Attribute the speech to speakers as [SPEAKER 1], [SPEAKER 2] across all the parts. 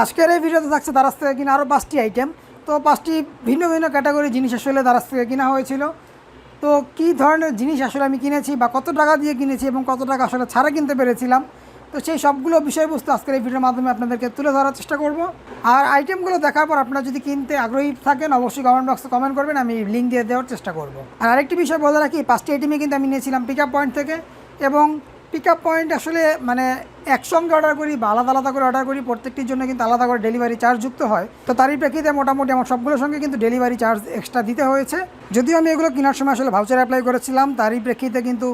[SPEAKER 1] আজকের এই ভিডিওতে থাকছে দারাজ থেকে কিনা আরও পাঁচটি আইটেম তো পাঁচটি ভিন্ন ভিন্ন ক্যাটাগরি জিনিস আসলে দারাজ থেকে কিনা হয়েছিল। তো কী ধরনের জিনিস আসলে আমি কিনেছি বা কত টাকা দিয়ে কিনেছি এবং কত টাকা আসলে ছাড়া কিনতে পেরেছিলাম, তো সেই সবগুলো বিষয়বস্তু আজকের এই ভিডিওর মাধ্যমে আপনাদেরকে তুলে ধরার চেষ্টা করব। আর আইটেমগুলো দেখার পর আপনারা যদি কিনতে আগ্রহী থাকেন, অবশ্যই কমেন্ট বক্সে কমেন্ট করবেন, আমি লিঙ্ক দিয়ে দেওয়ার চেষ্টা করব। আর আরেকটি বিষয় বলে রাখি, পাঁচটি আইটেমে কিন্তু আমি নিয়েছিলাম পিক পয়েন্ট থেকে এবং পিক আপ পয়েন্ট আসলে মানে একসঙ্গে অর্ডার করি বা আলাদা আলাদা করে অর্ডার করি, প্রত্যেকটির জন্য কিন্তু আলাদা করে ডেলিভারি চার্জ যুক্ত হয়। তো তারই প্রেক্ষিতে মোটামুটি আমার সবগুলোর সঙ্গে কিন্তু ডেলিভারি চার্জ এক্সট্রা দিতে হয়েছে। যদিও আমি এগুলো কেনার সময় আসলে ভাউচার অ্যাপ্লাই করেছিলাম, তারই প্রেক্ষিতে কিন্তু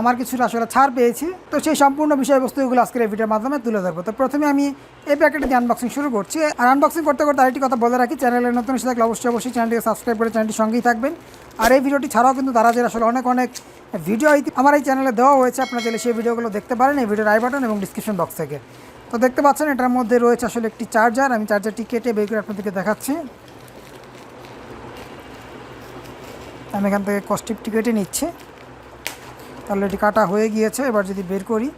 [SPEAKER 1] আমার কিছুটা আসলে ছাড় পেয়েছি। তো সেই সম্পূর্ণ বিষয়বস্তুগুলো আজকের এই ভিডিওর মাধ্যমে তুলে ধরবো। তো প্রথমে আমি এই প্যাকেটে দিয়ে আনবক্সিং শুরু করছি। আর আনবক্সিং করতে করতে আরেকটি কথা বলে রাখি, চ্যানেলের নতুন এসে থাকলে অবশ্যই অবশ্যই চ্যানেলটিকে সাবস্ক্রাইব করে চ্যানেলটির সঙ্গেই থাকবেন। আর এই ভিডিওটি ছাড়াও কিন্তু দারাজের আসলে অনেক অনেক ভিডিও আমার এই চ্যানেলে দেওয়া হয়েছে, আপনারা চাইলে সেই ভিডিওগুলো দেখতে পারেন, এই ভিডিওর আই বাটন এবং ডিসক্রিপশন বক্স থেকে। তো দেখতে পাচ্ছেন, এটার মধ্যে রয়েছে আসলে একটি চার্জার আমি চার্জারটি কেটে বের করে আপনাদেরকে দেখাচ্ছি। আমি এখান থেকে কস্টিপটি কেটে নিচ্ছি। তাহলে এটি কাটা হয়ে গিয়েছে, এবার যদি বের করি।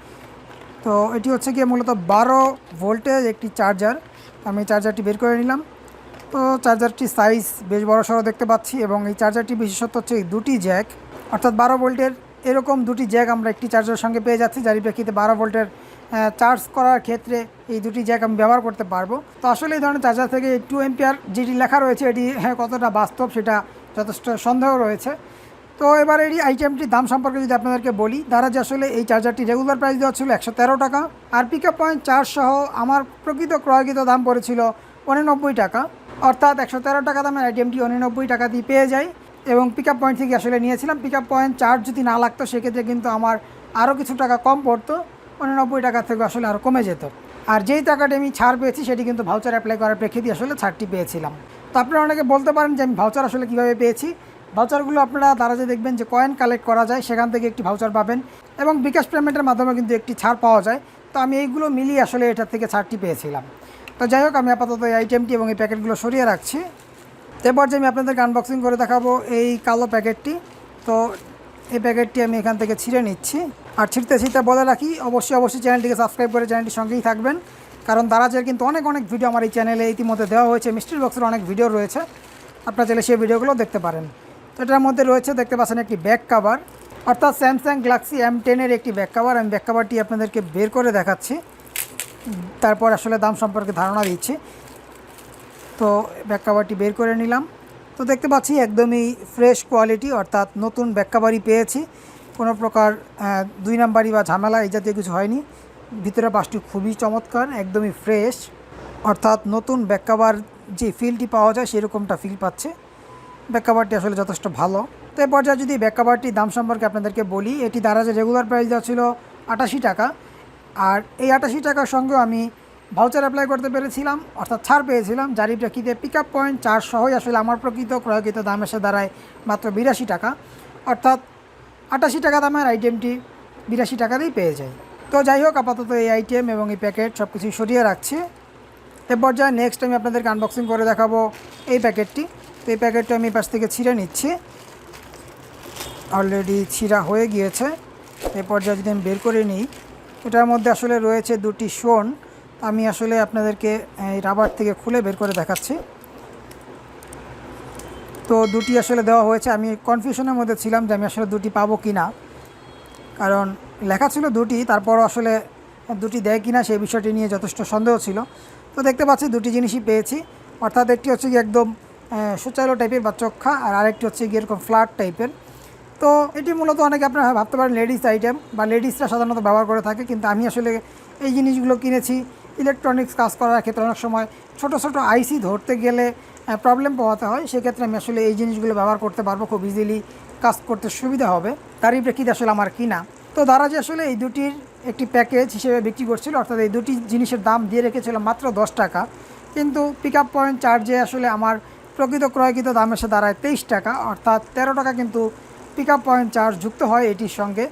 [SPEAKER 1] তো এটি হচ্ছে গিয়ে মূলত বারো ভোল্টেজ একটি চার্জার আমি চার্জারটি বের করে নিলাম। তো চার্জারটি সাইজ বেশ বড় সড়ো দেখতে পাচ্ছি এবং এই চার্জারটি বিশেষত হচ্ছে দুটি জ্যাক অর্থাৎ বারো ভোল্টের এরকম দুটি জ্যাক আমরা একটি চার্জারের সঙ্গে পেয়ে যাচ্ছি, যার প্রেক্ষিতে বারো ভোল্টের চার্জ করার ক্ষেত্রে এই দুটি জ্যাক আমি ব্যবহার করতে পারব। তো আসলে এই ধরনের চার্জার থেকে টু এমপিআর যেটি লেখা রয়েছে, এটি হ্যাঁ কতটা বাস্তব সেটা যথেষ্ট সন্দেহ রয়েছে। তো এবার এই আইটেমটির দাম সম্পর্কে যদি আপনাদেরকে বলি তারা যে আসলে এই চার্জারটি রেগুলার প্রাইস দেওয়া ছিল একশো তেরো টাকা, আর পিক আপ পয়েন্ট চার্জ সহ আমার প্রকৃত ক্রয়কৃত দাম পড়েছিল উননব্বই টাকা। অর্থাৎ একশো তেরো টাকা দামের আইটেমটি উননব্বই টাকা দিয়ে পেয়ে যাই এবং পিক আপ পয়েন্ট থেকে আসলে নিয়েছিলাম। পিক আপ পয়েন্ট চার্জ যদি না লাগতো, সেক্ষেত্রে কিন্তু আমার আরও কিছু টাকা কম পড়তো। উননব্বই টাকা থেকে আসলে আরও কমে যেত। আর যেই টাকাটি আমি ছাড় পেয়েছি, সেটি কিন্তু ভাউচার অ্যাপ্লাই করার প্রেক্ষিতে আসলে ছাড়টি পেয়েছিলাম। তো আপনারা অনেকে বলতে পারেন যে আমি ভাউচার আসলে কীভাবে পেয়েছি? ভাউচারগুলো আপনারা দারাজে দেখবেন যে কয়েন কালেক্ট করা যায়, সেখান থেকে একটি ভাউচার পাবেন এবং বিকাশ পেমেন্টের মাধ্যমে কিন্তু একটি ছাড় পাওয়া যায়। তো আমি এইগুলো মিলিয়ে আসলে এটার থেকে ছাড়টি পেয়েছিলাম। তো যাই হোক, আমি আপাতত এই আইটেমটি এবং এই প্যাকেটগুলো সরিয়ে রাখছি। এরপর যে আমি আপনাদেরকে আনবক্সিং করে দেখাবো এই কালো প্যাকেটটি, তো এই প্যাকেটটি আমি এখান থেকে ছিঁড়ে নিচ্ছি। আর ছিঁড়তে ছিঁড়তে বলে রাখি, অবশ্যই অবশ্যই চ্যানেলটিকে সাবস্ক্রাইব করে চ্যানেলটির সঙ্গেই থাকবেন। কারণ দারাজের কিন্তু অনেক অনেক ভিডিও আমার এই চ্যানেলে ইতিমধ্যে দেওয়া হয়েছে মিস্ট্রি বক্সের অনেক ভিডিও রয়েছে। আপনারা চাইলে সেই ভিডিওগুলো দেখতে পারেন। তো এটার মধ্যে রয়েছে, দেখতে পাচ্ছেন একটি ব্যাক কাভার অর্থাৎ স্যামসাং গ্যালাক্সি এম টেনের একটি ব্যাক কাভার আমি ব্যাক কাভারটি আপনাদেরকে বের করে দেখাচ্ছি। তারপর আসলে দাম সম্পর্কে ধারণা দিচ্ছি। তো ব্যাক কাভারটি বের করে নিলাম। তো দেখতে পাচ্ছি একদমই ফ্রেশ কোয়ালিটি অর্থাৎ নতুন ব্যাক কাভারই পেয়েছি। কোনো প্রকার দুই নাম্বারই বা ঝামেলা এই জাতীয় কিছু হয়নি। ভিতরে পাশটি খুবই চমৎকার, একদমই ফ্রেশ অর্থাৎ নতুন ব্যাক কাভার যে ফিলটি পাওয়া যায় সেরকমটা ফিল পাচ্ছে। ব্যাক কাভারটি আসলে যথেষ্ট ভালো। তো এই পর্যায়ে যদি ব্যাক কাভারটির দাম সম্পর্কে আপনাদেরকে বলি, এটি দারাজে রেগুলার প্রাইস দেওয়া ছিল আটাশি টাকা। আর এই আটাশি টাকার সঙ্গেও আমি ভাউচার অ্যাপ্লাই করতে পেরেছিলাম, অর্থাৎ ছাড় পেয়েছিলাম। যারই প্রেক্ষিতে পিক আপ পয়েন্ট চার্জ সহই আসলে আমার প্রকৃত ক্রয়কৃত দাম এসে দাঁড়ায় মাত্র বিরাশি টাকা। অর্থাৎ আটাশি টাকা দামের আইটেমটি বিরাশি টাকাতেই পেয়ে যায়। তো যাই হোক, আপাতত এই আইটেম এবং এই প্যাকেট সব কিছুই সরিয়ে রাখছি। এ পর্যায়ে নেক্সট আমি আপনাদেরকে আনবক্সিং করে দেখাবো এই প্যাকেটটি তো এই প্যাকেটটা আমি পাশ থেকে ছিঁড়ে নিচ্ছি। অলরেডি ছিঁড়া হয়ে গিয়েছে। এ পর্যায়ে যদি আমি বের করে নিই, এটার মধ্যে আসলে রয়েছে দুটি শোন আমি আসলে আপনাদেরকে এই রাবার থেকে খুলে বের করে দেখাচ্ছি। তো দুটি আসলে দেওয়া হয়েছে। আমি কনফিউশনের মধ্যে ছিলাম যে আমি আসলে দুটি পাবো কি না কারণ লেখা ছিল দুটি তারপরও আসলে দুটি দেয় কিনা সেই বিষয়টি নিয়ে যথেষ্ট সন্দেহ ছিল। তো দেখতে পাচ্ছি দুটি জিনিসই পেয়েছি। অর্থাৎ একটি হচ্ছে গিয়ে একদম সুচালো টাইপের বা চক্ষা আর আরেকটি হচ্ছে গিয়ে এরকম ফ্ল্যাট টাইপের তো এটি মূলত অনেকে আপনারা ভাবতে পারেন লেডিস আইটেম বা লেডিসরা সাধারণত ব্যবহার করে থাকে। কিন্তু আমি আসলে এই জিনিসগুলো কিনেছি ইলেকট্রনিক্স কাজ করার ক্ষেত্রে অনেক সময় ছোট ছোট আইসি ধরতে গেলে প্রবলেম পাওয়াতে হয়। সেক্ষেত্রে আমি আসলে এই জিনিসগুলো ব্যবহার করতে পারব, খুব ইজিলি কাজ করতে সুবিধা হবে। তারই প্রেক্ষিতে আসলে আমার কিনা। তো তারা যে আসলে এই দুটির একটি প্যাকেজ হিসেবে বিক্রি করছিল, অর্থাৎ এই দুটি জিনিসের দাম দিয়ে রেখেছিল মাত্র দশ টাকা। কিন্তু পিক আপ পয়েন্ট চার্জে আসলে আমার প্রকৃত ক্রয়কৃত দাম এসে দাঁড়ায় তেইশ টাকা, অর্থাৎ তেরো টাকা কিন্তু পিক আপ পয়েন্ট চার্জ যুক্ত হয় এটির সঙ্গে।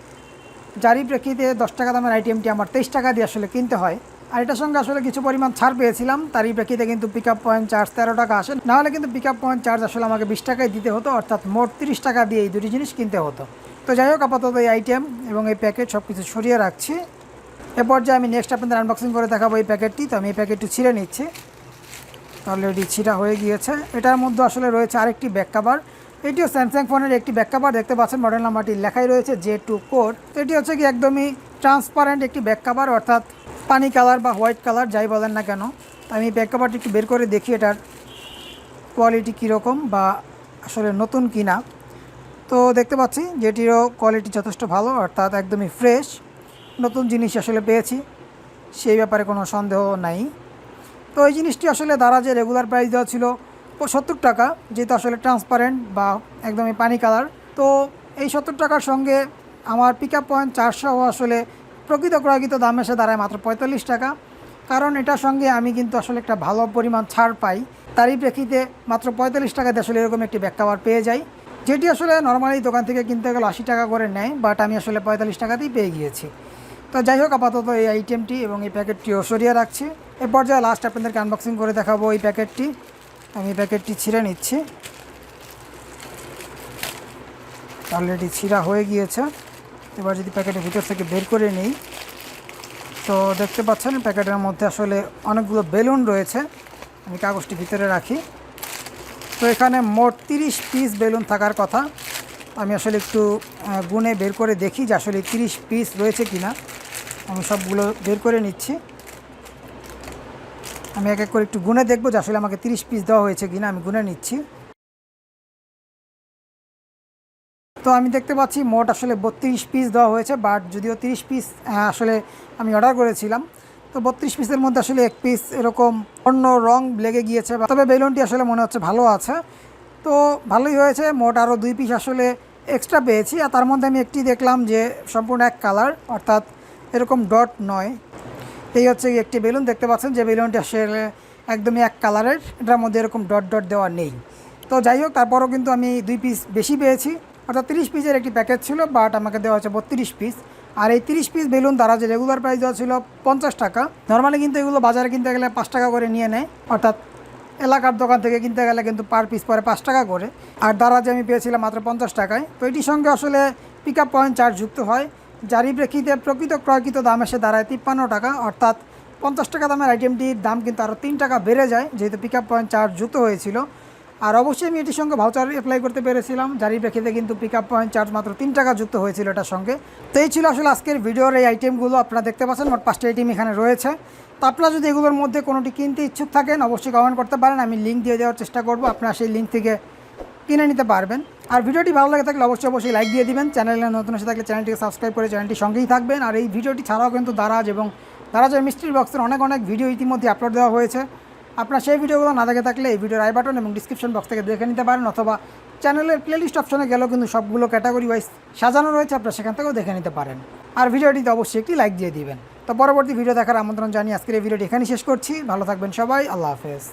[SPEAKER 1] যারই প্রেক্ষিতে দশ টাকা দামের আইটেমটি আমার তেইশ টাকা দিয়ে আসলে কিনতে হয়। আর এটার সঙ্গে আসলে কিছু পরিমাণ ছাড় পেয়েছিলাম। তারই প্রেক্ষিতে কিন্তু পিক আপ পয়েন্ট চার্জ তেরো টাকা আসে। নাহলে কিন্তু পিক আপ পয়েন্ট চার্জ আসলে আমাকে বিশ টাকায় দিতে হতো, অর্থাৎ মোট তিরিশ টাকা দিয়ে এই দুটি জিনিস কিনতে হতো। তো যাই হোক, আপাতত এই আইটেম এবং এই প্যাকেট সব কিছু সরিয়ে রাখছি। এ পর্যায়ে আমি নেক্সট আপনাদের আনবক্সিং করে দেখাবো এই প্যাকেটটি তো আমি এই প্যাকেটটি ছিঁড়ে নিচ্ছি। অলরেডি ছিঁড়া হয়ে গিয়েছে। এটার মধ্যে আসলে রয়েছে আরেকটি ব্যাক কাভার এটিও স্যামসাং ফোনের একটি ব্যাক কাভার দেখতে পাচ্ছেন মডেল নাম্বারটি লেখাই রয়েছে জে টু কোড এটি হচ্ছে কি একদমই ট্রান্সপারেন্ট একটি ব্যাক কাভার অর্থাৎ পানি কালার বা হোয়াইট কালার যাই বলেন না কেন, আমি ব্যাক কাভারটি একটু বের করে দেখি এটার কোয়ালিটি কীরকম বা আসলে নতুন কিনা তো দেখতে পাচ্ছি যেটিরও কোয়ালিটি যথেষ্ট ভালো, অর্থাৎ একদমই ফ্রেশ, নতুন জিনিস আসলে পেয়েছি, সেই ব্যাপারে কোনো সন্দেহ নাই। তো এই জিনিসটি আসলে দ্বারা যে রেগুলার প্রাইস দেওয়া ছিল ও সত্তর টাকা, যেহেতু আসলে ট্রান্সপারেন্ট বা একদমই পানি কালার। তো এই সত্তর টাকার সঙ্গে আমার পিক আপ পয়েন্ট চারশো আসলে প্রকৃত ক্রয়কৃত দাম এসে দাঁড়ায় মাত্র পঁয়তাল্লিশ টাকা। কারণ এটার সঙ্গে আমি কিন্তু আসলে একটা ভালো পরিমাণ ছাড় পাই। তারই প্রেক্ষিতে মাত্র পঁয়তাল্লিশ টাকাতে আসলে এরকম একটি ব্যাক কাভার পেয়ে যাই। যেটি আসলে নর্মালি দোকান থেকে কিনতে গেলে আশি টাকা করে নেয় বাট আমি আসলে পঁয়তাল্লিশ টাকাতেই পেয়ে গিয়েছি। তো যাই হোক, আপাতত এই আইটেমটি এবং এই প্যাকেটটিও সরিয়ে রাখছি। এ পর্যায়ে লাস্ট আপনাদেরকে আনবক্সিং করে দেখাবো এই প্যাকেটটি। আমি প্যাকেটটি ছিঁড়ে নিচ্ছি। অলরেডি ছিঁড়া হয়ে গিয়েছে। এবার যদি প্যাকেটের ভিতর থেকে বের করে নিই। তো দেখতে পাচ্ছেন প্যাকেটের মধ্যে আসলে অনেকগুলো বেলুন রয়েছে। আমি কাগজটি ভিতরে রাখি। তো এখানে মোট তিরিশ পিস বেলুন থাকার কথা। আমি আসলে একটু গুনে বের করে দেখি যে আসলে তিরিশ পিস রয়েছে কিনা। আমি সবগুলো বের করে নিচ্ছি। আমি এক এক করে একটু গুনে দেখব যে আসলে আমাকে তিরিশ পিস দেওয়া হয়েছে কিনা। আমি গুনে নিচ্ছি। তো আমি দেখতে পাচ্ছি মোট আসলে বত্রিশ পিস দেওয়া হয়েছে বাট যদিও তিরিশ পিস আসলে আমি অর্ডার করেছিলাম। তো বত্রিশ পিসের মধ্যে আসলে এক পিস এরকম অন্য রং লেগে গিয়েছে তবে বেলুনটি আসলে মনে হচ্ছে ভালো আছে। তো ভালোই হয়েছে, মোট আরও দুই পিস আসলে এক্সট্রা পেয়েছি, আর তার মধ্যে আমি একটি দেখলাম যে সম্পূর্ণ এক কালার অর্থাৎ এরকম ডট নয়। এই হচ্ছে একটি বেলুন, দেখতে পাচ্ছেন যে বেলুনটি আসলে একদমই এক কালারের এটার মধ্যে এরকম ডট ডট দেওয়া নেই। তো যাই হোক, তারপরও কিন্তু আমি দুই পিস বেশি পেয়েছি। অর্থাৎ তিরিশ পিসের একটি প্যাকেজ ছিল বাট আমাকে দেওয়া হচ্ছে বত্রিশ পিস আর এই তিরিশ পিস বেলুন দ্বারা যে রেগুলার প্রাইস দেওয়া ছিল পঞ্চাশ টাকা। নর্মালি কিন্তু এগুলো বাজারে কিনতে গেলে পাঁচ টাকা করে নিয়ে নেয়। অর্থাৎ এলাকার দোকান থেকে কিনতে গেলে কিন্তু পার পিস পরে পাঁচ টাকা করে। আর দ্বারা যে আমি পেয়েছিলাম মাত্র পঞ্চাশ টাকায়। তো এটির সঙ্গে আসলে পিক আপ পয়েন্ট চার্জ যুক্ত হয়। যারই প্রেক্ষিতে প্রকৃত ক্রয়কৃত দাম এসে দাঁড়ায় তিপ্পান্ন টাকা। অর্থাৎ পঞ্চাশ টাকা দামের আইটেমটির দাম কিন্তু আরও তিন টাকা বেড়ে যায়, যেহেতু পিক আপ পয়েন্ট চার্জ যুক্ত হয়েছিল। আর অবশ্যই আমি এটির সঙ্গে ভাউচার অ্যাপ্লাই করতে পেরেছিলাম। যারই প্রেক্ষিতে কিন্তু পিক আপ পয়েন্ট চার্জ মাত্র তিন টাকা যুক্ত হয়েছিল এটার সঙ্গে। তো এই ছিল আসলে আজকের ভিডিওর এই আইটেমগুলো আপনারা দেখতে পাচ্ছেন মোট পাঁচটা আইটেম এখানে রয়েছে। তো আপনারা যদি এগুলোর মধ্যে কোনোটি কিনতে ইচ্ছুক থাকেন, অবশ্যই কমেন্ট করতে পারেন, আমি লিঙ্ক দিয়ে দেওয়ার চেষ্টা করব, আপনারা সেই লিঙ্ক থেকে কিনে নিতে পারবেন। আর ভিডিওটি ভালো লাগে থাকলে অবশ্যই অবশ্যই লাইক দিয়ে দিবেন চ্যানেলে নতুন এসে থাকলে চ্যানেলটিকে সাবস্ক্রাইব করে চ্যানেলটির সঙ্গেই থাকবেন। আর এই ভিডিওটি ছাড়াও কিন্তু দারাজ এবং দারাজের মিস্ট্রি বক্সের অনেক অনেক ভিডিও ইতিমধ্যে আপলোড দেওয়া হয়েছে। আপনার সেই ভিডিওগুলো না দেখে থাকলে এই ভিডিওর আই বাটন এবং ডিসক্রিপশন বক্স থেকে দেখে নিতে পারেন অথবা চ্যানেলের প্লেলিস্ট অপশনে গেলেও কিন্তু সবগুলো ক্যাটাগরি ওয়াইজ সাজানো রয়েছে, আপনার সেখান থেকেও দেখে নিতে পারেন। আর ভিডিওটিতে অবশ্যই একটি লাইক দিয়ে দিবেন। তো পরবর্তী ভিডিও দেখার আমন্ত্রণ জানিয়ে আজকের এই ভিডিওটি এখানেই শেষ করছি। ভালো থাকবেন সবাই, আল্লাহ হাফেজ।